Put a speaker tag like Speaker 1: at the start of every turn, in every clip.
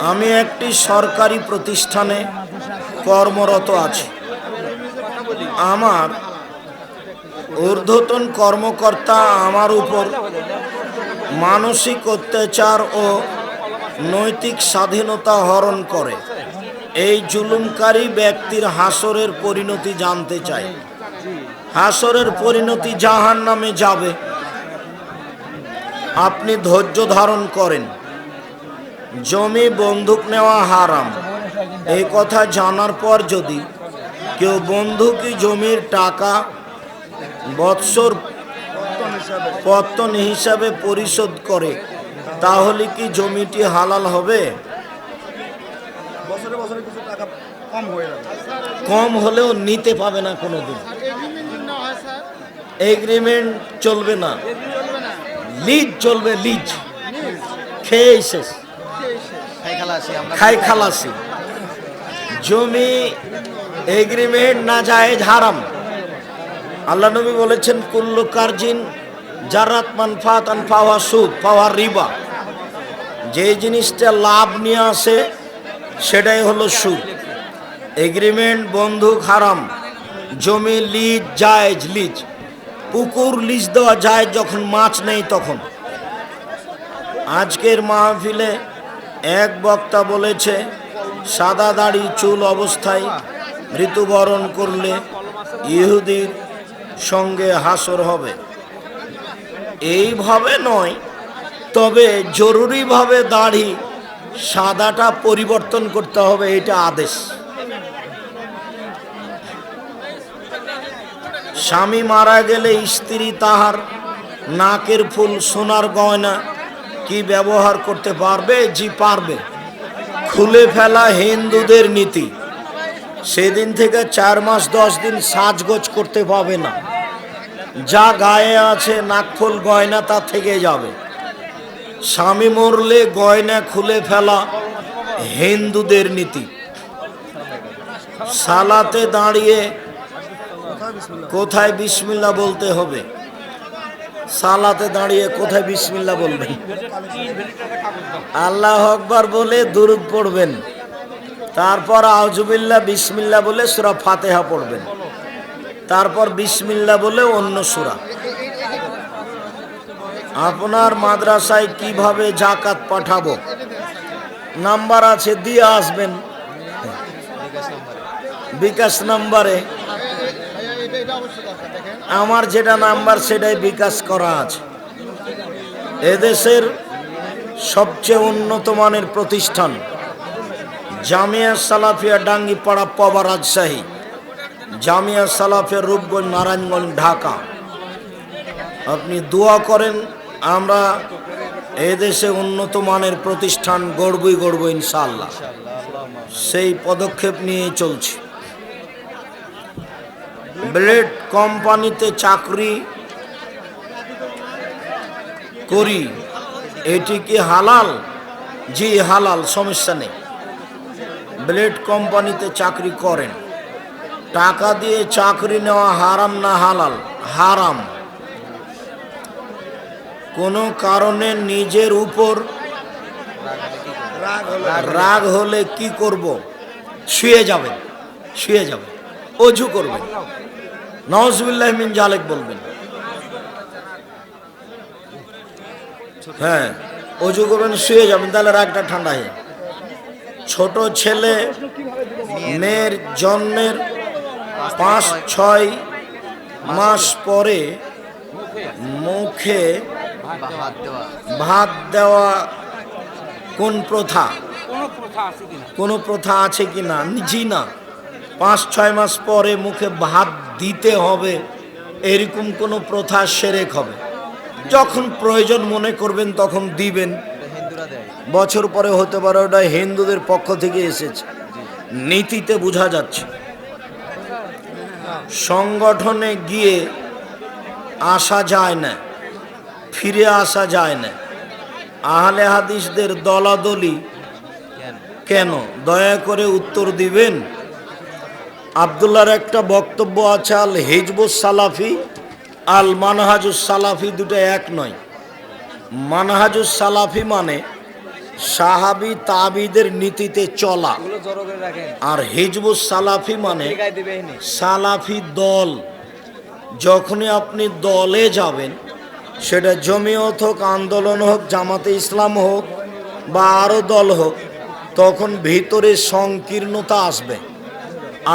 Speaker 1: আমি একটি সরকারি প্রতিষ্ঠানে কর্মরত আছি। আমার ঊর্ধ্বতন কর্মকর্তা আমার উপর মানসিক অত্যাচার ও নৈতিক স্বাধীনতা হরণ করে। এই জুলুমকারী ব্যক্তির হাসরের পরিণতি জানতে চাই। হাসরের পরিণতি জাহান নামে যাবে। আপনি ধৈর্য ধারণ করেন। জমি বন্দুক নেওয়া হারাম। এই কথা জানার পর যদি কেউ বন্ধুকি জমির টাকা বৎসর পত্তন হিসাবে পরিশোধ করে তাহলে কি জমিটি হালাল হবে?
Speaker 2: কম
Speaker 1: কম হলেও নিতে পাবে না কোনোদিন। এগ্রিমেন্ট চলবে না। লিজ চলবে লিজ খেয়ে শেষ।
Speaker 2: খাই খালাসি।
Speaker 1: জমি এগ্রিমেন্ট না যায় হারাম। আল্লাহ নবী বলেছেন কুল্লু কার্জিন জারাত মানফাত আন পাওয়া সুদ পাওয়া রিবা। যে জিনিসটা লাভ নিয়ে আসে সেটাই হলো সুদ। এগ্রিমেন্ট বন্ধুক হারাম। জমি লিজ জায়েজ লিজ। পুকুর লিজ দেওয়া যায় যখন মাছ নেই তখন। আজকের মাহফিলে এক বক্তা বলেছে, সাদা দাড়ি, চুল অবস্থায় মৃত্যুবরণ করলে ইহুদির সঙ্গে হাসর হবে। এইভাবে নয়, তবে জরুরিভাবে দাড়ি সাদাটা পরিবর্তন করতে হবে, এটা আদেশ। স্বামী মারা গেলে স্ত্রী তাহার নাকের ফুল সোনার গয়না কি ব্যবহার করতে পারবে? জি, পারবে। খুলে ফেলা হিন্দুদের নীতি। সেদিন থেকে চার মাস, দশ দিন সাজগোজ করতে পাবে না। যা গায়ে আছে নাকফুল গয়না, তা থেকে যাবে। স্বামী মরলে গয়না খুলে ফেলা হিন্দুদের নীতি। সালাতে দাঁড়িয়ে কোথায় বিসমিল্লা বলতে হবে? সালাতে দাঁড়িয়ে কোথায় বিসমিল্লা বলবেন? আল্লাহ আকবার বলে দুরুদ পড়বেন। তারপর আউজুবিল্লা বিসমিল্লা বলে সুরা ফাতেহা পড়বেন। তারপর বিসমিল্লা বলে অন্য সুরা। আপনার মাদ্রাসায় কীভাবে জাকাত পাঠাবো? নাম্বার আছে, দিয়ে আসবেন। বিকাশ নাম্বারে। আমার যেটা নাম্বার সেটাই বিকাশ করা আছে। এদেশের সবচেয়ে উন্নত মানের প্রতিষ্ঠান জামিয়া সালাফিয়া ডাঙ্গিপাড়া পবা রাজশাহী, জামিয়া সালাফিয়া রূপগঞ্জ নারায়ণগঞ্জ, ঢাকা। আপনি দোয়া করেন, আমরা এদেশে উন্নত মানের প্রতিষ্ঠান গড়বই গড়ব ইনশাল্লাহ সেই পদক্ষেপ নিয়ে চলছি। ব্লেড কোম্পানিতে চাকরি করি। এটি কি হালাল? জি, হালাল, সমস্যা নেই। ব্লেড কোম্পানিতে চাকরি করেন। টাকা দিয়ে চাকরি নেওয়া হারাম না হালাল? হারাম। কোনো কারণে নিজের উপর রাগ হলে কি করব? শুয়ে যাবেন শুয়ে যাবেন, অজু করবেন। নওয়াজবিল্লাহ মিন জালেক বলবেন। হ্যাঁ অজু করবেন, শুয়ে যাবেন, তাহলে রাগটা ঠান্ডা হয়ে। ছোট ছেলে, মেয়ের জন্মের পাঁচ, ছয় মাস পরে মুখে ভাত দেওয়া কোন প্রথা?
Speaker 3: কোনো প্রথা আছে
Speaker 1: কি না জি না। পাঁচ, ছয় মাস পরে মুখে ভাত দিতে হবে, এরকম কোনো প্রথা সেরেক হবে। যখন প্রয়োজন মনে করবেন, তখন দিবেন। বছর পরে হতে পারে ওটা হিন্দুদের পক্ষ থেকে এসেছে। নীতিতে বোঝা যাচ্ছে। সংগঠনে গিয়ে আসা যায় না, ফিরে আসা যায় না। আহলে হাদিসদের দলাদলি
Speaker 2: কেন?
Speaker 1: দয়া করে উত্তর দিবেন। আবদুল্লার একটা বক্তব্য আছে আল হিজবুস সালাফি আল মানহাজুস সালাফি দুটো এক নয়। মানহাজুস সালাফি মানে সাহাবি তাবিদের নীতিতে চলা। আর হিজবুস সালাফি মানে সালাফি দল। যখনই আপনি দলে যাবেন সেটা জমিয়ত হোক আন্দোলন হোক জামাতে ইসলাম হোক বা আরও দল হোক তখন ভিতরে সংকীর্ণতা আসবে।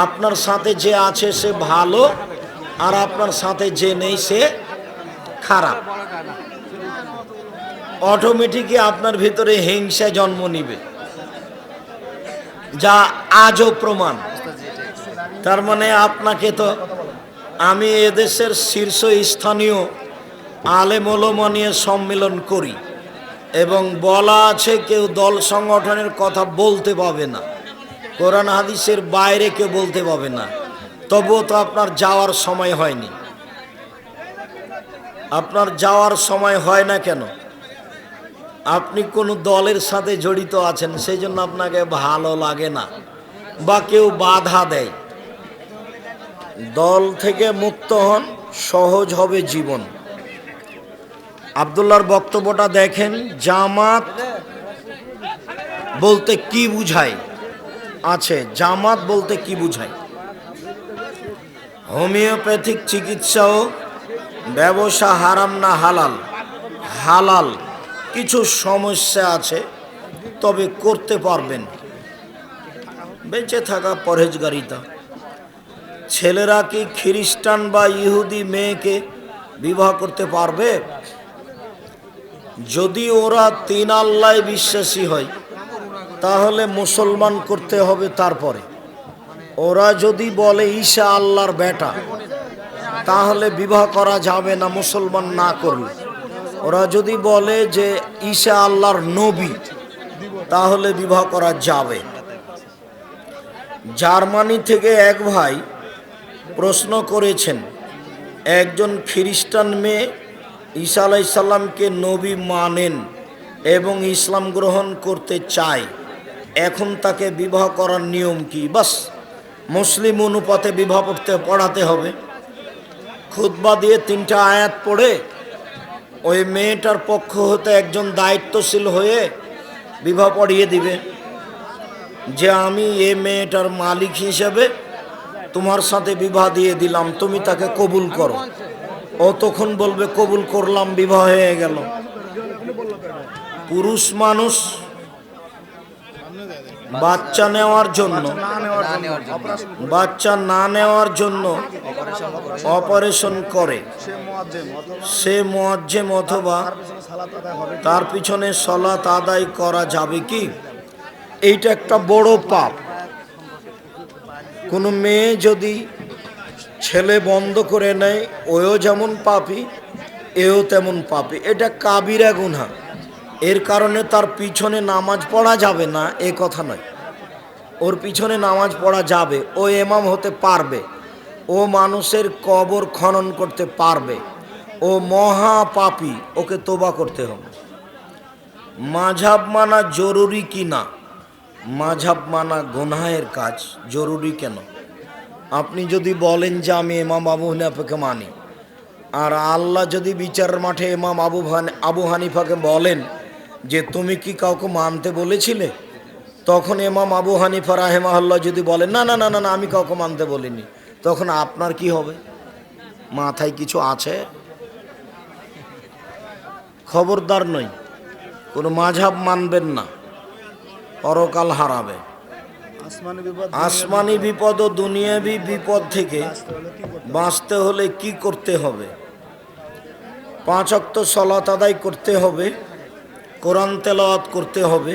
Speaker 1: আপনার সাথে যে আছে সে ভালো, আর আপনার সাথে যে নেই সে খারাপ। অটোমেটিকই আপনার ভিতরে হিংসা জন্ম নিবে। যা আজও প্রমাণ। তার মানে আপনাকে তো আমি এদেশের শীর্ষ স্থানীয় আলেমোলমা নিয়ে সম্মেলন করি, এবং বলা আছে কেউ দল সংগঠনের কথা বলতে পাবে না। কোরআন হাদিসের বাইরে কেউ বলতে পাবে না। তবুও তো আপনার যাওয়ার সময় হয়নি। আপনার যাওয়ার সময় হয় না কেন? আপনি কোনো দলের সাথে জড়িত আছেন সেই জন্য আপনাকে ভালো লাগে না বা কেউ বাধা দেয়। দল থেকে মুক্ত হন, সহজ হবে জীবন। আবদুল্লাহর বক্তব্যটা দেখেন, জামাত বলতে কি বুঝায়? আছে। জামাত বলতে কি বুঝায়? হোমিওপ্যাথিক চিকিৎসাও ব্যবসা হারাম না হালাল। হালাল কিছু সমস্যা আছে, তবে করতে পারবেন। বেঁচে থাকা পরহেজগারিতা। ছেলেরা কি খ্রিস্টান বা ইহুদি মেয়েকে বিবাহ করতে পারবে? যদি ওরা তিন আল্লায় বিশ্বাসী হয় তাহলে মুসলমান করতে হবে তারপরে। ওরা যদি বলে, ঈশা আল্লাহর বেটা, তাহলে বিবাহ করা যাবে না, মুসলমান না করলে। ওরা যদি বলে যে, ঈশা আল্লাহর নবী, তাহলে বিবাহ করা যাবে। জার্মানি থেকে এক ভাই প্রশ্ন করেছেন, একজন খ্রিস্টান মেয়ে ঈসা আলাইসাল্লামকে নবী মানেন এবং ইসলাম গ্রহণ করতে চায়। এখন তাকে বিবাহ করার নিয়ম কি? বাস মুসলিম অনুপাতে বিবাহ পড়তে পড়াতে হবে। খুতবা দিয়ে তিনটা আয়াত পড়ে ওই মেয়েটার পক্ষ হতে একজন দায়িত্বশীল হয়ে বিবাহ পড়িয়ে দিবে। যে আমি এ মেয়েটার মালিক হিসেবে তোমার সাথে বিবাহ দিয়ে দিলাম, তুমি তাকে কবুল করো। ও তখন বলবে, কবুল করলাম, বিবাহ হয়ে গেল। পুরুষ মানুষ বাচ্চা নেওয়ার জন্য। বাচ্চা না নেওয়ার জন্য।
Speaker 2: অপারেশন করে।
Speaker 1: সে মোয়াজ্জেম অথবা তার পিছনে সলাত আদায় করা যাবে কি? এইটা একটা বড় পাপ। কোনো মেয়ে যদি ছেলে বন্ধ করে নেয় ওও যেমন পাপি এও তেমন পাপি। এটা কাবিরা গুনহা। এর কারণে তার পিছনে নামাজ পড়া যাবে না, এ কথা নয়। ওর পিছনে নামাজ পড়া যাবে, ও এমাম হতে পারবে, ও মানুষের কবর খনন করতে পারবে, ও মহা পাপি, ওকে তোবা করতে হবে। মাঝাব মানা জরুরি কি না? মাঝাব মানা গোনাহের কাজ জরুরি কেন? আপনি যদি বলেন যে আমি এমাম আবু হানিফাকে মানি, আর আল্লাহ যদি বিচার মাঠে এমাম আবু আবু হানিফাকে বলেন যে তুমি কি কাউকে মানতে বলেছিলে? তখন এমাম আবু হানিফা রাহেমাল্লাহ যদি বলেন না না না না না আমি কাউকে মানতে বলিনি। তখন আপনার কি হবে? মাথায় কিছু আছে? খবরদার নই। কোনো মাঝাব মানবেন না। পরকাল হারাবে। আসমানি বিপদ ও দুনিয়াবি বিপদ থেকে বাঁচতে হলে কি করতে হবে? পাঁচ অক্ত সলাত আদায় করতে হবে। কোরআন তেলাওয়াত করতে হবে,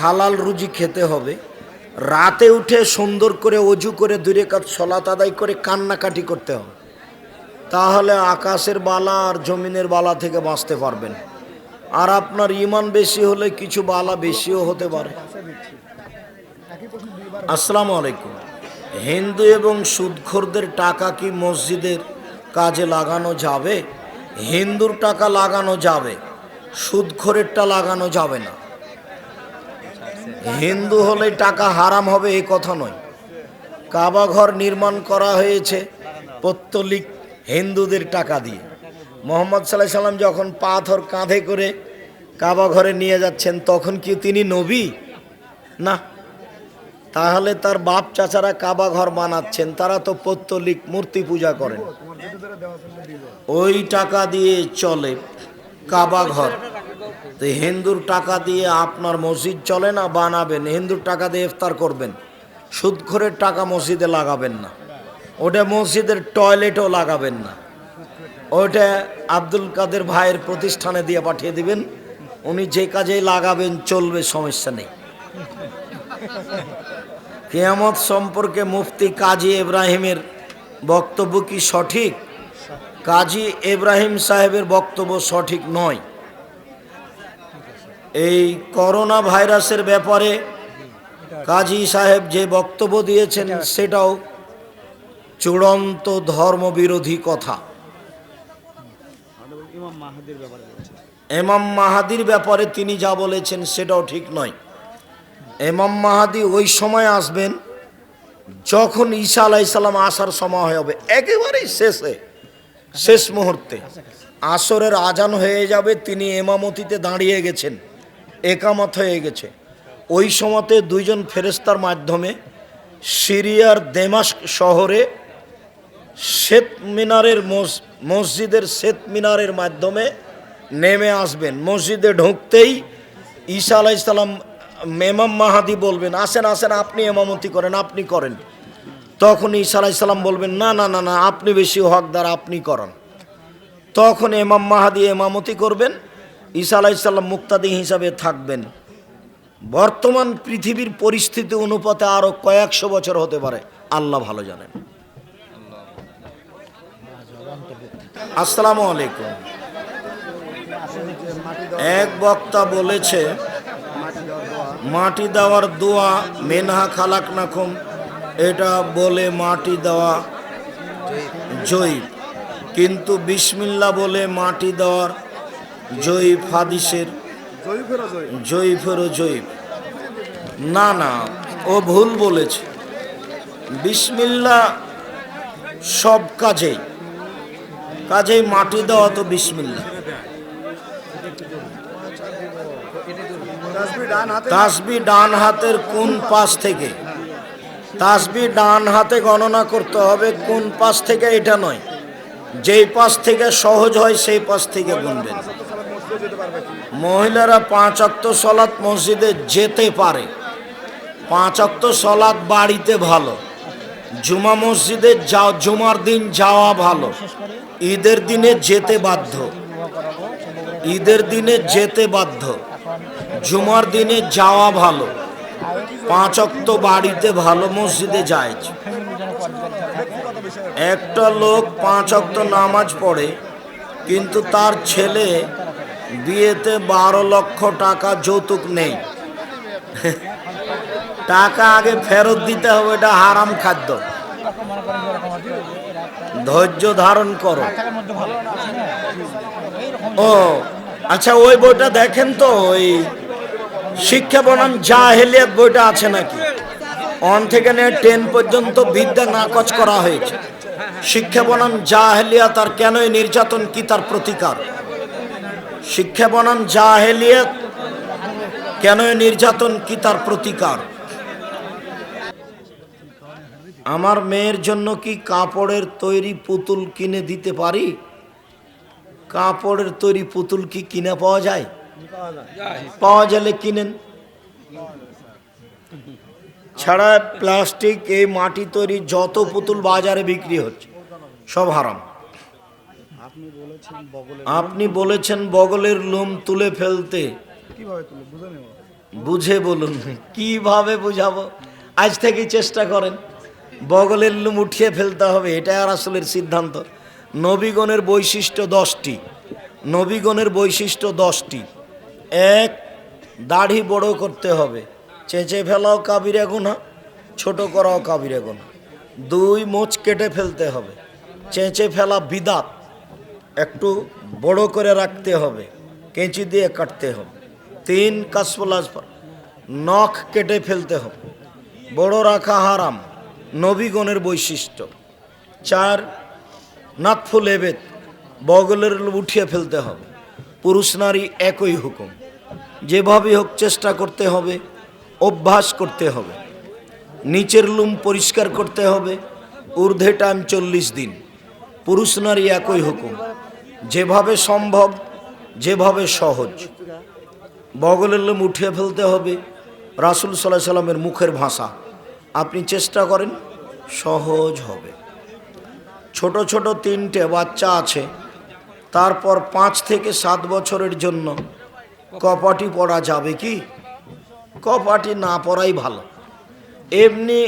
Speaker 1: হালাল রুজি খেতে হবে, রাতে উঠে সুন্দর করে অজু করে দূরে কাজ সলাত আদায় করে কান্নাকাটি করতে হবে। তাহলে আকাশের বালা আর জমিনের বালা থেকে বাঁচতে পারবেন। আর আপনার ইমান বেশি হলে কিছু বালা বেশিও হতে পারে। আসসালামু আলাইকুম। হিন্দু এবং সুদখোরদের টাকা কি মসজিদের কাজে লাগানো যাবে? হিন্দুর টাকা লাগানো যাবে। সুদখোরেরটা লাগানো যাবে না। হিন্দু হলে টাকা হারাম হবে এই কথা নয়। কাবা ঘর নির্মাণ করা হয়েছে পত্তলিক হিন্দুদের টাকা দিয়ে। মোহাম্মদ সাল্লাহ সাল্লাম যখন পাথর কাঁধে করে কাবা ঘরে নিয়ে যাচ্ছেন, তখন কি তিনি নবী? না। তাহলে তার বাপ চাচারা কাবা ঘর বানাচ্ছেন, তারা তো পৌত্তলিক মূর্তি পূজা করেন। ওই টাকা দিয়ে চলে। কাবা ঘর। তো হিন্দুর টাকা দিয়ে আপনার মসজিদ চলে না, বানাবেন। হিন্দুর টাকা দিয়ে ইফতার করবেন। সুদখোরের টাকা মসজিদে লাগাবেন না। ওটা মসজিদের টয়লেটও লাগাবেন না। ওটা আব্দুল কাদের ভাইয়ের প্রতিষ্ঠানে দিয়ে পাঠিয়ে দিবেন। উনি যে কাজেই লাগাবেন, চলবে, সমস্যা নেই। কেয়ামত সম্পর্কে মুফতি কাজী ইব্রাহিমের বক্তব্য কি সঠিক? কাজী ইব্রাহিম সাহেবের বক্তব্য সঠিক নয়। এই করোনা ভাইরাসের ব্যাপারে কাজী সাহেব যে বক্তব্য দিয়েছেন সেটাও চূড়ান্ত ধর্মবিরোধী কথা। এমাম মাহাদির ব্যাপারে তিনি যা বলেছেন সেটাও ঠিক নয়। এমাম মাহাদি ওই সময় আসবেন যখন ঈসা আলাইসাল্লাম আসার সময় হবে, একেবারেই শেষে। শেষ মুহূর্তে আসরের আজান হয়ে যাবে, তিনি এমামতিতে দাঁড়িয়ে গেছেন, একামত হয়ে গেছে। ওই সময়তে দুইজন ফেরেস্তার মাধ্যমে সিরিয়ার দেমাস্ক শহরে শ্বেত মিনারের মস- মসজিদের শ্বেত মিনারের মাধ্যমে নেমে আসবেন। মসজিদে ঢুকতেই ঈসা আলাইসাল্লাম মেমাম মাহাদি বলবেন, আসেন আসেন, আপনি এমামতি করেন, আপনি করেন। তখন ঈসা আলাইসাল্লাম বলবেন, না না না না, আপনি বেশি হকদার, আপনি করেন। তখন এমাম মাহাদি এমামতি করবেন, ঈসা আলাইসাল্লাম মুক্তাদি হিসাবে থাকবেন। বর্তমান পৃথিবীর পরিস্থিতি অনুপাতে আরও কয়েকশো বছর হতে পারে, আল্লাহ ভালো জানেন। আসসালামু আলাইকুম। এক বক্তা বলেছে মাটি দেওয়ার দোয়া, মেনহা খালাক নাকুম। এটা বলে মাটি দেওয়া জয়ীব কিন্তু বিসমিল্লা বলে মাটি দেওয়ার জয়ীব হাদিসের জয়ীফেরও জয়ীব না না, ও ভুল বলেছে। বিসমিল্লা সব কাজেই। কাজেই মাটি দেওয়া তো বিসমিল্লা। তাসবি ডান হাতের কোন পাশ থেকে? তাসবি ডান হাতে গণনা করতে হবে, কোন পাশ থেকে এটা নয়। যেই পাশ থেকে সহজ হয়, সেই পাশ থেকে গুনবেন মহিলারা পাঁচ অক্ত সলাৎ মসজিদে যেতে পারে। পাঁচ অক্ত সলাৎ বাড়িতে ভালো। জুমা মসজিদে যা জুমার দিন যাওয়া ভালো। ঈদের দিনে যেতে বাধ্য। ঈদের দিনে যেতে বাধ্য। জুমার দিনে যাওয়া ভালো। পাঁচ অক্ত বাড়িতে ভালো মসজিদে যায়। একটা লোক পাঁচ অক্ত নামাজ পড়ে, কিন্তু তার ছেলে বিয়েতে বারো লক্ষ টাকা যৌতুক নেই। টাকা আগে ফেরত দিতে হবে, এটা হারাম খাদ্য। ধৈর্য ধারণ করো। ও আচ্ছা ওই বইটা দেখেন তো, ওই শিক্ষা বনাম জাহেলিয়াত বইটা আছে নাকি? অন থেকে নিয়ে টেন পর্যন্ত বিদ্যা নাকচ করা হয়েছে। শিক্ষা বনাম জাহেলিয়াত আর কেন এই নির্যাতন কি তার প্রতিকার? শিক্ষা বনাম জাহেলিয়াত কেন এই নির্যাতন কি তার প্রতিকার? আমার মেয়ের জন্য কি কাপড়ের তৈরি পুতুল কিনে দিতে পারি? কাপড়ের তৈরি পুতুল কি কিনে পাওয়া যায়? পাওয়া গেলে কিনেন। ছাড়া প্লাস্টিক এই মাটি তৈরি যত পুতুল বাজারে বিক্রি হচ্ছে সব হারাম। আপনি বলেছেন বগলের লোম তুলে ফেলতে। বুঝে বলুন কীভাবে বুঝাবো? আজ থেকে চেষ্টা করেন। বগলের লোম উঠিয়ে ফেলতে হবে এটা আর আসলের সিদ্ধান্ত। নবীগণের বৈশিষ্ট্য দশটি। নবীগণের বৈশিষ্ট্য দশটি। এক, দাড়ি বড় করতে হবে। চেঁচে ফেলাও কাবিরে গুণা ছোট করাও কাবিরে গুণা দুই, মোচ কেটে ফেলতে হবে। চেঁচে ফেলা বিদাত, একটু বড় করে রাখতে হবে। কেঁচি দিয়ে কাটতে হবে। তিন কাশফলাজ নখ কেটে ফেলতে হবে। বড় রাখা হারাম, নবীগণের বৈশিষ্ট্য। চার, নাতফুল এবেদ, বগলের উঠিয়ে ফেলতে হবে। পুরুষ নারী একই হুকুম। যেভাবে হোক চেষ্টা করতে হবে, অভ্যাস করতে হবে। নিচের লুম পরিষ্কার করতে হবে, ঊর্ধ্বে টাইম চল্লিশ দিন। পুরুষ নারী একই হুকুম, যেভাবে সম্ভব, যেভাবে সহজ। বগলের লোম উঠিয়ে ফেলতে হবে, রাসুল সাল্লাহ সাল্লামের মুখের ভাষা। আপনি চেষ্টা করেন, সহজ হবে। ছোট ছোট তিনটে বাচ্চা আছে, তারপর পাঁচ থেকে সাত বছরের জন্য কপাটি পড়া যাবে কি? কপাটি না পড়াই ভালো। এমনি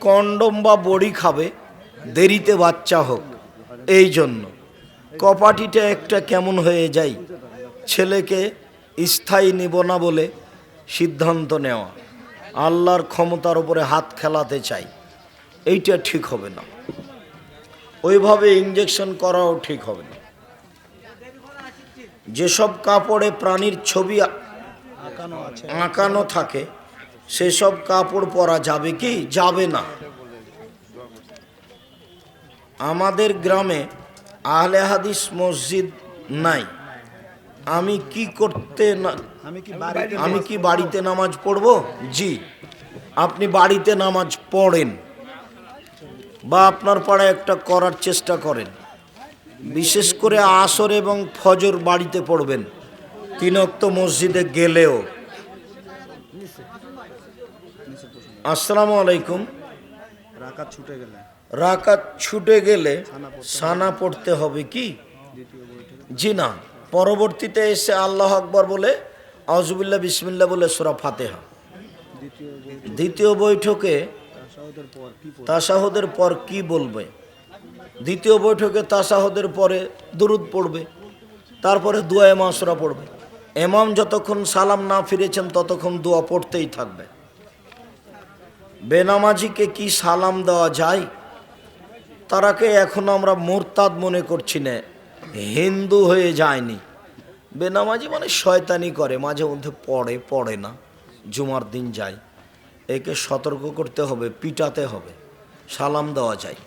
Speaker 1: কন্ডম বা বড়ি খাবে, দেরিতে বাচ্চা হোক, এই জন্য। কপাটিটা একটা কেমন হয়ে যায়, ছেলেকে স্থায়ী নিব না বলে সিদ্ধান্ত নেওয়া। আল্লাহর ক্ষমতার উপরে হাত খেলাতে চাই, এইটা ঠিক হবে না। ওইভাবে ইঞ্জেকশন করাও ঠিক হবে না। যেসব কাপড়ে প্রাণীর ছবি আঁকানো থাকে সেসব কাপড় পরা যাবে কি? যাবে না। আমাদের গ্রামে আহলে হাদিস মসজিদ নাই। আমি কি করতে না
Speaker 3: আমি কি বাড়িতে
Speaker 1: আমি কি বাড়িতে নামাজ পড়ব? জি। আপনি বাড়িতে নামাজ পড়েন বা আপনার পাড়ায় একটা করার চেষ্টা করেন। বিশেষ করে আসর এবং ফজর বাড়িতে পড়বেন। তিন অক্ত মসজিদে গেলেও। আসসালামু আলাইকুম।
Speaker 3: রাকাত ছুটে গেলে।
Speaker 1: রাকাত ছুটে গেলে সানা পড়তে হবে কি? জি না। পরবর্তীতে এসে আল্লাহ আকবর বলে আউজুবিল্লাহ বিসমিল্লা বলে সুরা ফাতেহা।
Speaker 3: দ্বিতীয়
Speaker 1: বৈঠকে। তাসাহদের পর কি বলবে? দ্বিতীয় বৈঠকে তাসাহদের পরে দুরুদ পড়বে, তারপরে দোয়া মাসরা পড়বে। এমাম যতক্ষণ সালাম না ফিরেছেন, ততক্ষণ দোয়া পড়তেই থাকবে। বেনামাজিকে কি সালাম দেওয়া যায়? তারাকে এখন আমরা মোরতাদ মনে করছি না, হিন্দু হয়ে যায়নি। বেনামাজি মানে শয়তানি করে, মাঝে মধ্যে পড়ে পড়ে না, জুমার দিন যায়। একে সতর্ক করতে হবে, পিটাতে হবে, সালাম দেওয়া যায়।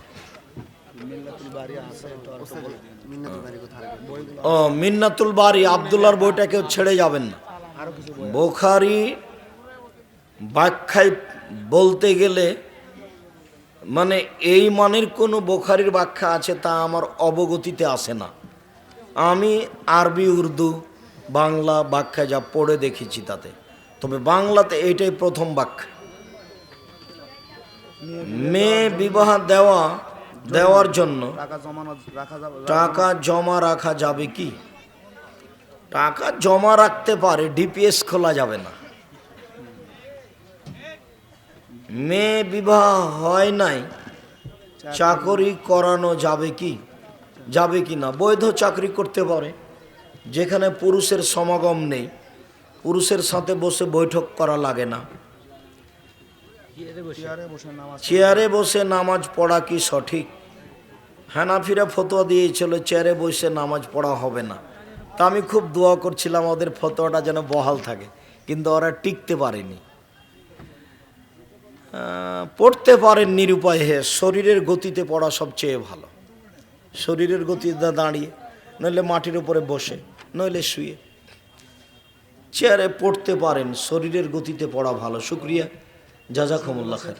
Speaker 1: ও মিন্নাতুল বাড়ি আবদুল্লার বইটা কেউ ছেড়ে যাবেন না। বোখারি ব্যাখ্যায় বলতে গেলে মানে এই মানের কোনো বোখারির ব্যাখ্যা আছে তা আমার অবগতিতে আসে না। আমি আরবি উর্দু বাংলা ব্যাখ্যা যা পড়ে দেখেছি তাতে। তবে বাংলাতে এইটাই প্রথম ব্যাখ্যা। মেয়ে বিবাহ দেওয়া দেওয়ার জন্য
Speaker 3: টাকা
Speaker 1: জমা রাখা যাবে কি? টাকা জমা রাখতে পারে ডিপিএস খোলা যাবে না। মেয়ে বিবাহ হয় নাই চাকরি করানো যাবে কি? যাবে কি না? বৈধ চাকরি করতে পারে যেখানে পুরুষের সমাগম নেই। পুরুষের সাথে বসে বৈঠক করা লাগে না।
Speaker 3: চেয়ারে বসে। নামাজ
Speaker 1: চেয়ারে বসে নামাজ পড়া কি সঠিক? হানাফিরা ফতোয়া দিয়েছিল চেয়ারে বসে নামাজ পড়া হবে না। তা আমি খুব দোয়া করছিলাম ওদের ফতোয়াটা যেন বহাল থাকে কিন্তু ওরা টিকতে পারেনি। পড়তে পারেন নিরুপায় হে শরীরের গতিতে পড়া সবচেয়ে ভালো। শরীরের গতিতে দাঁড়িয়ে নইলে মাটির উপরে বসে নইলে শুয়ে। চেয়ারে পড়তে পারেন শরীরের গতিতে পড়া ভালো শুক্রিয়া। জাজাকুমুল্লাহ খায়